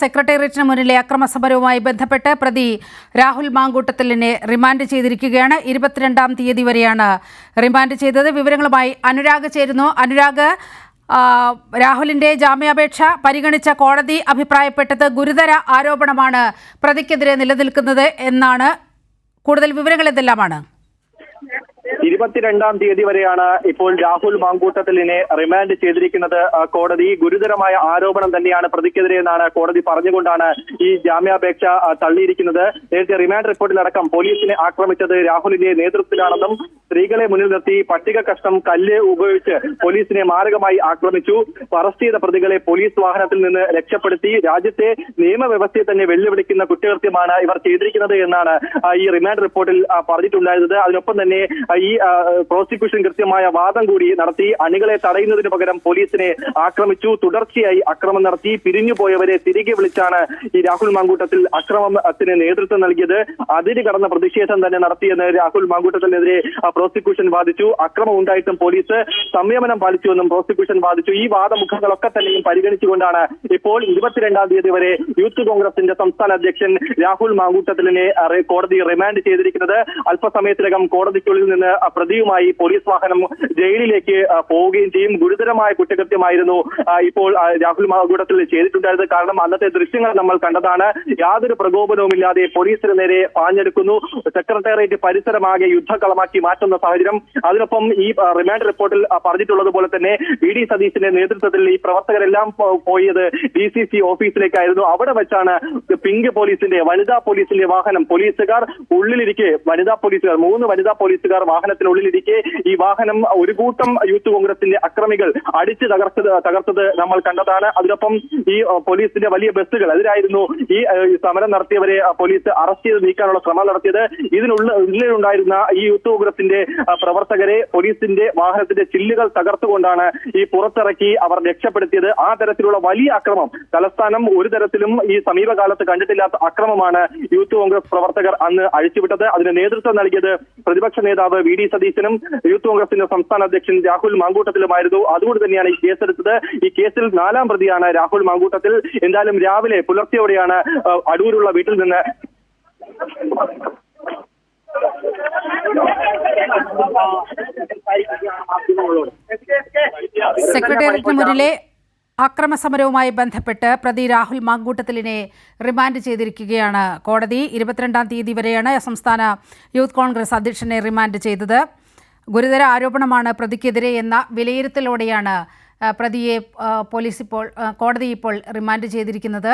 സെക്രട്ടേറിയറ്റിന് മുന്നിലെ അക്രമസമരവുമായി ബന്ധപ്പെട്ട് പ്രതി രാഹുൽ മാങ്കൂട്ടത്തിലിനെ റിമാൻഡ് ചെയ്തിരിക്കുകയാണ്. ഇരുപത്തിരണ്ടാം തീയതി വരെയാണ് റിമാൻഡ് ചെയ്തത്. വിവരങ്ങളുമായി അനുരാഗ് ചേരുന്നു. അനുരാഗ് രാഹുലിന്റെ ജാമ്യാപേക്ഷ പരിഗണിച്ച കോടതി അഭിപ്രായപ്പെട്ടത് ഗുരുതര ആരോപണമാണ്. പ്രതിക്കെതിരെ നിലനിൽക്കുന്നത് എന്നാണ് കൂടുതൽ വിവരങ്ങൾ എന്തെല്ലാമാണ് ഇരുപത്തിരണ്ടാം തീയതി വരെയാണ് ഇപ്പോൾ രാഹുൽ മാങ്കൂട്ടത്തിലിനെ റിമാൻഡ് ചെയ്തിരിക്കുന്നത്. കോടതി ഗുരുതരമായ ആരോപണം തന്നെയാണ് പ്രതിക്കെതിരെ എന്നാണ് കോടതി പറഞ്ഞുകൊണ്ടാണ് ഈ ജാമ്യാപേക്ഷ തള്ളിയിരിക്കുന്നത്. നേരത്തെ റിമാൻഡ് റിപ്പോർട്ടിലടക്കം പോലീസിനെ ആക്രമിച്ചത് രാഹുലിന്റെ നേതൃത്വത്തിലാണെന്നും സ്ത്രീകളെ മുന്നിൽ നിർത്തി പട്ടിക കഷ്ണം കല്ല് ഉപയോഗിച്ച് പോലീസിനെ മാരകമായി ആക്രമിച്ചു. അറസ്റ്റ് ചെയ്ത പ്രതികളെ പോലീസ് വാഹനത്തിൽ നിന്ന് രക്ഷപ്പെടുത്തി. രാജ്യത്തെ നിയമവ്യവസ്ഥയെ തന്നെ വെല്ലുവിളിക്കുന്ന കുറ്റകൃത്യമാണ് ഇവർ ചെയ്തിരിക്കുന്നത് എന്നാണ് ഈ റിമാൻഡ് റിപ്പോർട്ടിൽ പറഞ്ഞിട്ടുണ്ടായിരുന്നത്. അതിനൊപ്പം തന്നെ ഈ പ്രോസിക്യൂഷൻ കൃത്യമായ വാദം കൂടി നടത്തി അണികളെ തടയുന്നതിന് പകരം പോലീസിനെ ആക്രമിച്ചു. തുടർച്ചയായി അക്രമം നടത്തി. പിരിഞ്ഞുപോയവരെ തിരികെ വിളിച്ചാണ് ഈ രാഹുൽ മാങ്കൂട്ടത്തിൽ അക്രമത്തിന് നേതൃത്വം നൽകിയത്. അതിര് കടന്ന പ്രതിഷേധം തന്നെ നടത്തിയെന്ന് രാഹുൽ മാങ്കൂട്ടത്തിനെതിരെ പ്രോസിക്യൂഷൻ വാദിച്ചു. അക്രമം ഉണ്ടായിട്ടും പോലീസ് സംയമനം പാലിച്ചുവെന്നും പ്രോസിക്യൂഷൻ വാദിച്ചു. ഈ വാദമുഖങ്ങളൊക്കെ തന്നെയും പരിഗണിച്ചുകൊണ്ടാണ് ഇപ്പോൾ ഇരുപത്തിരണ്ടാം തീയതി വരെ യൂത്ത് കോൺഗ്രസിന്റെ സംസ്ഥാന അധ്യക്ഷൻ രാഹുൽ മാങ്കൂട്ടത്തിലിനെ കോടതി റിമാൻഡ് ചെയ്തിരിക്കുന്നത്. അല്പസമയത്തിനകം കോടതിക്കുള്ളിൽ നിന്ന് പ്രതിയുമായി പോലീസ് വാഹനം ജയിലിലേക്ക് പോവുകയും ചെയ്യും. ഗുരുതരമായ കുറ്റകൃത്യമായിരുന്നു ഇപ്പോൾ രാഹുൽ മാങ്കൂട്ടത്തിൽ ചെയ്തിട്ടുണ്ടായിരുന്നത്. കാരണം അന്നത്തെ ദൃശ്യങ്ങൾ നമ്മൾ കണ്ടതാണ്. യാതൊരു പ്രകോപനവുമില്ലാതെ പോലീസിന് നേരെ പാഞ്ഞെടുക്കുന്നു. സെക്രട്ടേറിയറ്റ് പരിസരമാകെ യുദ്ധക്കളമാക്കി മാറ്റുന്ന സാഹചര്യം. അതിനൊപ്പം ഈ റിമാൻഡ് റിപ്പോർട്ടിൽ പറഞ്ഞിട്ടുള്ളത് പോലെ തന്നെ വി ഡി സതീശിന്റെ നേതൃത്വത്തിൽ ഈ പ്രവർത്തകരെല്ലാം പോയത് ഡി സി സി ഓഫീസിലേക്കായിരുന്നു. അവിടെ വെച്ചാണ് പിങ്ക് പോലീസിന്റെ വനിതാ പോലീസിന്റെ വാഹനം. പോലീസുകാർ ഉള്ളിലിരിക്കെ വനിതാ പോലീസുകാർ മൂന്ന് വനിതാ പോലീസുകാർ വാഹനത്തിനുള്ളിലിരിക്കെ ഈ വാഹനം ഒരു കൂട്ടം യൂത്ത് കോൺഗ്രസിന്റെ അക്രമികൾ അടിച്ച് തകർത്തത് തകർത്തത് നമ്മൾ കണ്ടതാണ്. അതിനൊപ്പം ഈ പോലീസിന്റെ വലിയ ബസ്സുകൾ അതിലായിരുന്നു ഈ സമരം നടത്തിയവരെ പോലീസ് അറസ്റ്റ് ചെയ്ത് നീക്കാനുള്ള ശ്രമം നടത്തിയത്. ഇതിനുള്ള ഉള്ളിലുണ്ടായിരുന്ന ഈ യൂത്ത് കോൺഗ്രസിന്റെ പ്രവർത്തകരെ പോലീസിന്റെ വാഹനത്തിന്റെ ചില്ലുകൾ തകർത്തുകൊണ്ടാണ് ഈ പുറത്തിറക്കി അവർ രക്ഷപ്പെടുത്തിയത്. ആ തരത്തിലുള്ള വലിയ അക്രമം തലസ്ഥാനം ഒരു തരത്തിലും ഈ സമീപകാലത്ത് കണ്ടിട്ടില്ലാത്ത അക്രമമാണ് യൂത്ത് കോൺഗ്രസ് പ്രവർത്തകർ അന്ന് അഴിച്ചുവിട്ടത്. അതിന് നേതൃത്വം നൽകിയത് പ്രതിപക്ഷ നേതാവ് വി. ഡി സതീശനും യൂത്ത് കോൺഗ്രസിന്റെ സംസ്ഥാന അധ്യക്ഷൻ രാഹുൽ മാങ്കൂട്ടത്തിലുമായിരുന്നു. അതുകൊണ്ട് തന്നെയാണ് ഈ കേസെടുത്തത്. ഈ കേസിൽ നാലാം പ്രതിയാണ് രാഹുൽ മാങ്കൂട്ടത്തിൽ. എന്തായാലും രാവിലെ പുലർച്ചെയോടെയാണ് അടൂരുള്ള വീട്ടിൽ നിന്ന് സെക്രട്ടേറിയറ്റിന് മുന്നിലെ അക്രമസമരവുമായി ബന്ധപ്പെട്ട് പ്രതി രാഹുൽ മാങ്കൂട്ടത്തിലിനെ റിമാൻഡ് ചെയ്തിരിക്കുകയാണ് കോടതി. ഇരുപത്തിരണ്ടാം തീയതി വരെയാണ് സംസ്ഥാന യൂത്ത് കോൺഗ്രസ് അധ്യക്ഷനെ റിമാൻഡ് ചെയ്തത്. ഗുരുതര ആരോപണമാണ് പ്രതിക്കെതിരെ എന്ന വിലയിരുത്തലോടെയാണ് പ്രതിയെ പോലീസ് ഇപ്പോൾ കോടതി ഇപ്പോൾ റിമാൻഡ് ചെയ്തിരിക്കുന്നത്.